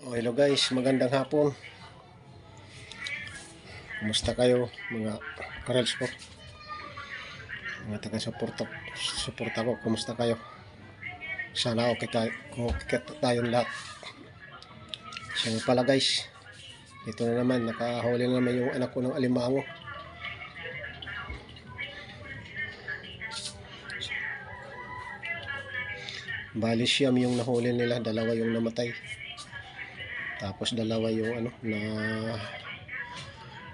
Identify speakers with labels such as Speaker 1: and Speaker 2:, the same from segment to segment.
Speaker 1: Oh, hello guys, magandang hapon. Kumusta kayo mga karels ko? Mga taga-suporta suporta ko, kumusta kayo? Sana okay tayo, okay tayong lahat. Nga pala guys, ito na naman, nakahuli na naman yung anak ko ng alimango. Bali siyam yung nahuli nila, dalawa yung namatay. Tapos dalawa yung ano na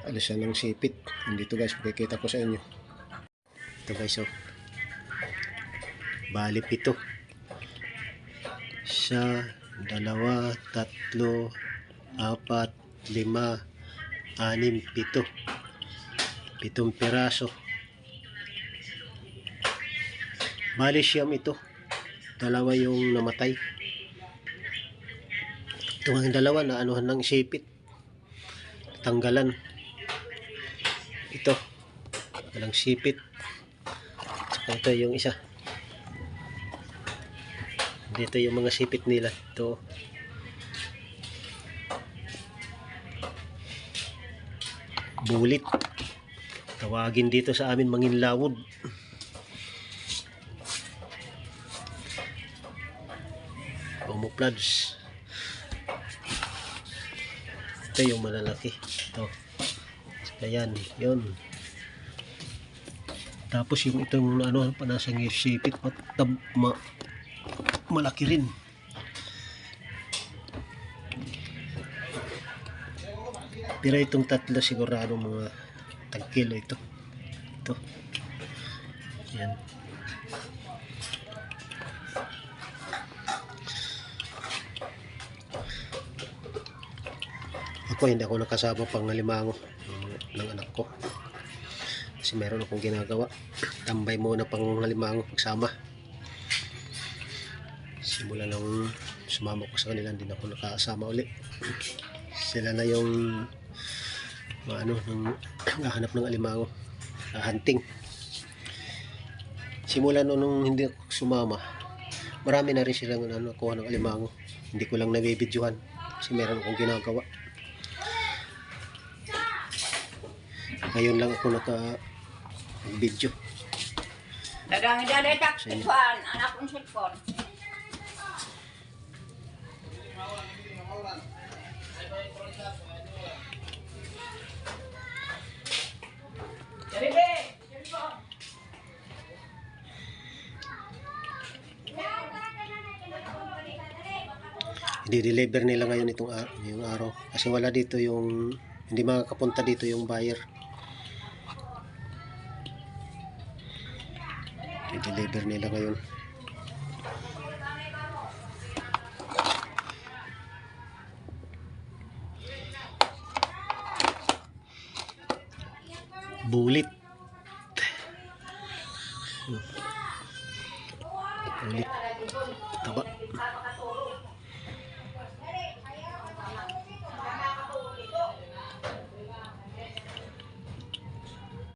Speaker 1: alisan ng sipit. Dito guys, makikita ko sa inyo. Ito guys oh. Bali pito. Isa, dalawa, tatlo, apat, lima, anim, pito. Pitong piraso. Bali siyam ito. Dalawa yung namatay. Ito ang dalawa na anuhan ng sipit. Tanggalan. Ito. Walang sipit. Saka ito yung isa. Dito yung mga sipit nila. Ito. Bulit. Tawagin dito sa amin manginlawod. Homoplads. Ito yung malalaki. Ito. Ayan, yun. Tapos yung itong ano, panasang sipit, matab, ma, malaki rin. Pero itong tatlo sigurado mga tagkilo ito. Ito. Yan. Ako hindi ako nakasama pang limango ng, ng anak ko. Kasi meron akong ginagawa. Tambay muna pang limango pagsama. Simula nang sumama ko sa kanila, hindi na ako nakasama uli. Sila na yung ano, nang hahanap ng alimango. Uh, hunting. Simula noon nung hindi ako sumama, marami na rin silang ano, kuha ng alimango. Hindi ko lang nabibidyohan kasi meron akong ginagawa. Ngayon lang ako naka video.
Speaker 2: Dagang dali tak tuan anak kong cellphone. Dari be, cellphone.
Speaker 1: I-deliver nila ngayon itong ar- yung araw kasi wala dito yung hindi makakapunta dito yung buyer. i-deliver nila ngayon. Bulit bulit taba.